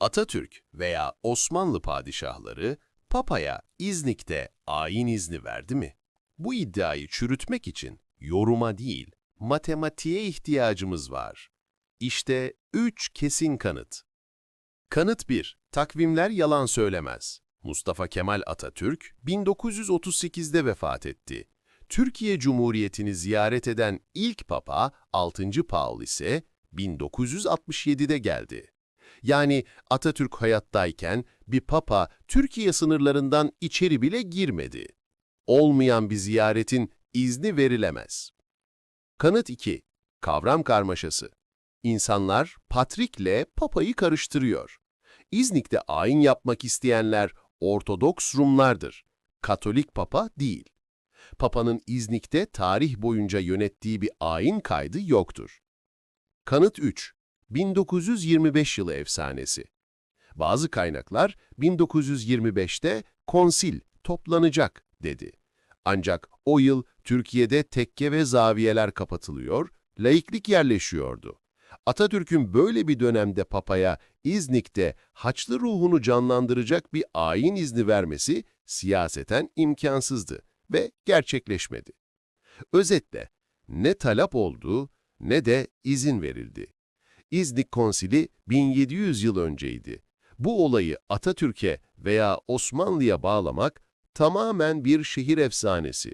Atatürk veya Osmanlı padişahları Papa'ya İznik'te ayin izni verdi mi? Bu iddiayı çürütmek için yoruma değil, matematiğe ihtiyacımız var. İşte üç kesin kanıt. Kanıt 1. Takvimler yalan söylemez. Mustafa Kemal Atatürk 1938'de vefat etti. Türkiye Cumhuriyeti'ni ziyaret eden ilk papa 6. Paul ise 1967'de geldi. Yani Atatürk hayattayken bir papa Türkiye sınırlarından içeri bile girmedi. Olmayan bir ziyaretin izni verilemez. Kanıt 2. Kavram karmaşası. İnsanlar Patrik'le Papa'yı karıştırıyor. İznik'te ayin yapmak isteyenler Ortodoks Rumlardır. Katolik Papa değil. Papa'nın İznik'te tarih boyunca yönettiği bir ayin kaydı yoktur. Kanıt 3. 1925 yılı efsanesi. Bazı kaynaklar 1925'te konsil toplanacak dedi. Ancak o yıl Türkiye'de tekke ve zaviyeler kapatılıyor, laiklik yerleşiyordu. Atatürk'ün böyle bir dönemde papaya İznik'te Haçlı ruhunu canlandıracak bir ayin izni vermesi siyaseten imkansızdı ve gerçekleşmedi. Özetle ne talep oldu ne de izin verildi. İznik Konsili 1700 yıl önceydi. Bu olayı Atatürk'e veya Osmanlı'ya bağlamak tamamen bir şehir efsanesi.